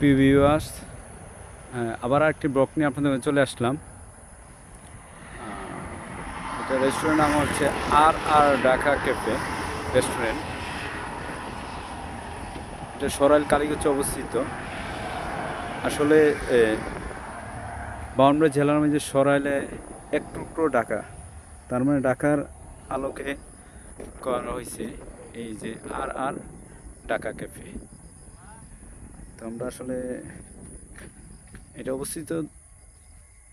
পিভিওয়াস আবার একটি ব্লক নিয়ে আপনাদের চলে আসলাম। এটা রেস্টুরেন্ট নাম হচ্ছে আর আর ঢাকা ক্যাফে রেস্টুরেন্ট এটা সরাইল কালীগঞ্জে অবস্থিত। আসলে বাউন্ডারি জেলার মধ্যে সরাইলে এক টুকরো ঢাকা। তার মানে ঢাকার আলোকে করা হয়েছে এই যে আর আর ঢাকা ক্যাফে আমরা আসলে এটা অবস্থিত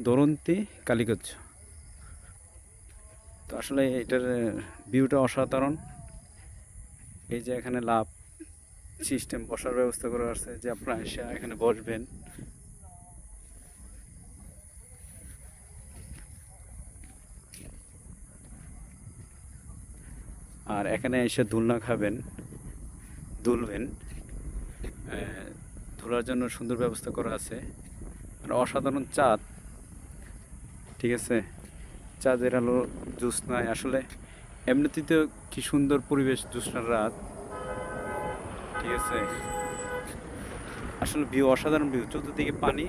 দরন্তি কালীগঞ্জ। তো আসলে এটার ভিউটা অসাধারণ। এই যে এখানে লাভ সিস্টেম বসার ব্যবস্থা করা আছে যে আপনারা এসে এখানে বসবেন। আর এখানে এসে দুলনা খাবেন, দুলবেন। ধুলার জন্য সুন্দর ব্যবস্থা করা আছে। আর অসাধারণ চাঁদ। ঠিক আছে? চাঁদের আলো জ্যোৎস্নায় আসলে এমনিতেই তো কি সুন্দর পরিবেশ জ্যোৎস্নার রাত। ঠিক আছে? আসলে ভিউ অসাধারণ ভিউ চতুর্দিকে পানি।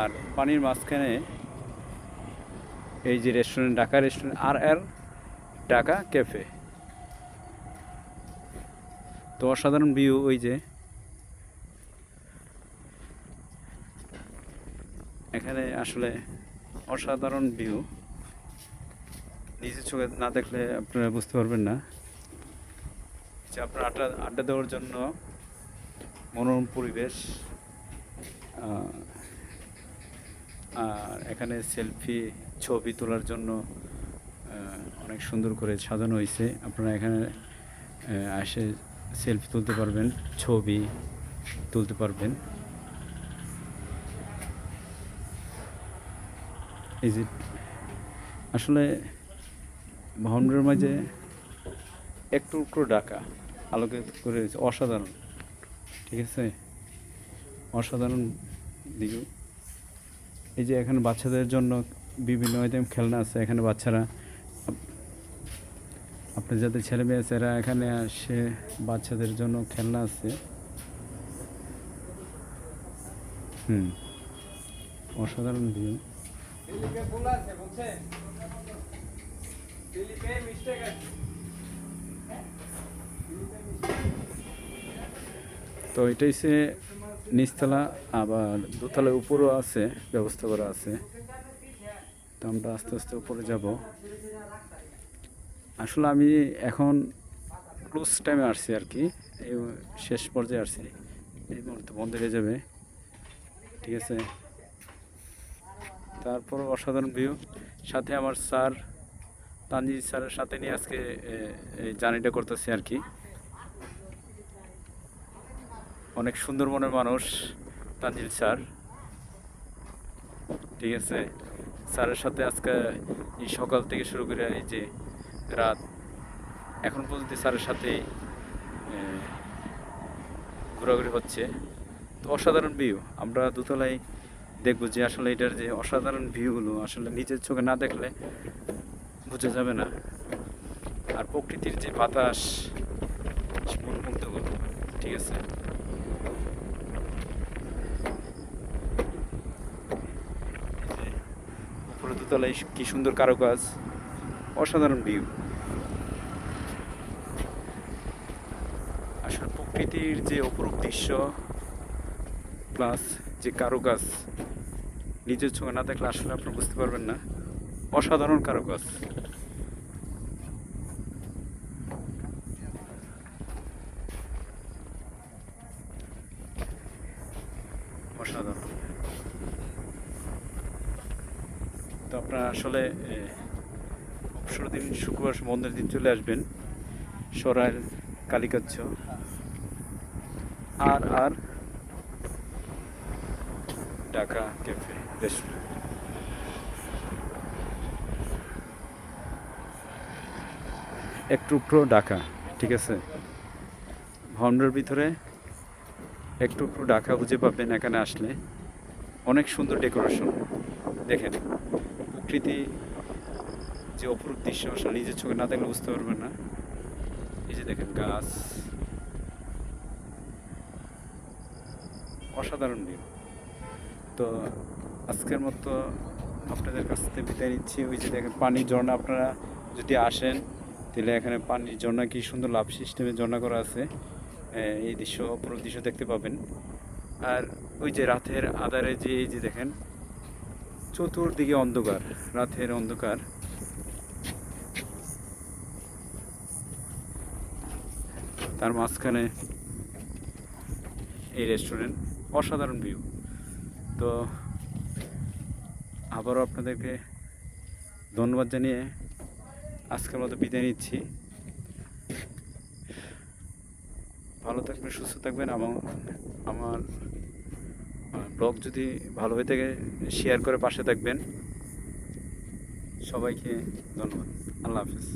আর পানির মাঝখানে এই যে রেস্টুরেন্ট ঢাকা রেস্টুরেন্ট আর আর ঢাকা ক্যাফে তো অসাধারণ ভিউ ওই যে এখানে আসলে অসাধারণ ভিউ নিজের চোখে না দেখলে আপনারা বুঝতে পারবেন না যে আপনার আড্ডা আড্ডা দেওয়ার জন্য মনোরম পরিবেশ আর এখানে সেলফি ছবি তোলার জন্য অনেক সুন্দর করে সাজানো হয়েছে। আপনারা এখানে এসে সেলফি তুলতে পারবেন, ছবি তুলতে পারবেন। এই যে, আসলে ভাউন্ডারের মাঝে একটু একটু ডাকা, আলোকে করে অসাধারণ, ঠিক আছে? অসাধারণ দিকে এই যে এখানে বাচ্চাদের জন্য বিভিন্ন আইটেম খেলনা আছে। এখানে বাচ্চারা আপনার যাদের ছেলে মেয়ে আছে, এরা এখানে আসে, বাচ্চাদের জন্য খেলনা আছে। হুম, অসাধারণ ভিউ তো এটা হচ্ছে নিচতলা, আবার দোতলার উপরও আছে, ব্যবস্থা করা আছে। তো আমরা আস্তে আস্তে উপরে যাব। আসলে আমি এখন ক্লোজ টাইমে আসছি আর কি, এই শেষ পর্যায়ে আসছি। এই মুহূর্তে বন্ধ হয়ে যাবে। ঠিক আছে? তারপর অসাধারণ ভিউ সাথে আমার স্যার তানজিৎ স্যারের সাথে নিয়ে আজকে জার্নিটা করতেছি আর কি। অনেক সুন্দর মনের মানুষ তানজিল স্যার। ঠিক আছে? স্যারের সাথে আজকে এই সকাল থেকে শুরু করে এই যে রাত, এখন পর্যন্ত স্যারের সাথে ঘোরাঘুরি হচ্ছে। তো অসাধারণ ভিউ আমরা দোতলায় দেখব যে আসলে এটার যে অসাধারণ ভিউগুলো আসলে নিজের চোখে না দেখলে বোঝা যাবে না। আর প্রকৃতির যে বাতাস মনমুগ্ধকর ঠিক আছে? উপরে কি সুন্দর কারুকাজ, অসাধারণ ভিউ আসলে প্রকৃতির যে অপরূপ দৃশ্য প্লাস যে কারুকাজ নিজের চোখে না দেখলে আসলে আপনি বুঝতে পারবেন না। অসাধারণ কারুকাজ। অসাধারণ। তো আপনারা আসলে অবসর দিন, শুক্রবার বন্ধের দিন চলে আসবেন। সরাইল কালিকাচ্ছ। আর আর, ঢাকা ক্যাফে। রেস্টুরেন্ট এক টুকরো ঢাকা, ঠিক আছে? ভাউন্ডার ভিতরে এক টুকরো ঢাকা খুঁজে পাবেন এখানে আসলে। অনেক সুন্দর ডেকোরেশন। দেখেন, প্রকৃতি যে অপরূপ দৃশ্য, আসলে নিজের চোখে না দেখলে বুঝতে পারবেন না। এই যে দেখেন গাছ। অসাধারণ ভিউ তো আজকের মতো আপনাদের কাছ থেকে বিদায় নিচ্ছি। ওই যে দেখেন পানির ঝর্ণা, আপনারা যদি আসেন, তাহলে এখানে পানির ঝর্ণা, কি সুন্দর লাভ সিস্টেমে ঝর্ণা করা আছে। এই দৃশ্য, অপরূপ দৃশ্য দেখতে পাবেন। আর ওই যে রাতের আধারে যে, এই যে দেখেন, চতুর্দিকে অন্ধকার, রাতের অন্ধকার। তার মাঝখানে এই রেস্টুরেন্ট অসাধারণ ভিউ তো আবারও আপনাদেরকে ধন্যবাদ জানিয়ে আজকের মতো বিদায় নিচ্ছি। ভালো থাকবেন, সুস্থ থাকবেন এবং আমার ব্লগ যদি ভালো হয়ে থাকে শেয়ার করে পাশে থাকবেন। সবাইকে ধন্যবাদ। আল্লাহ হাফিজ।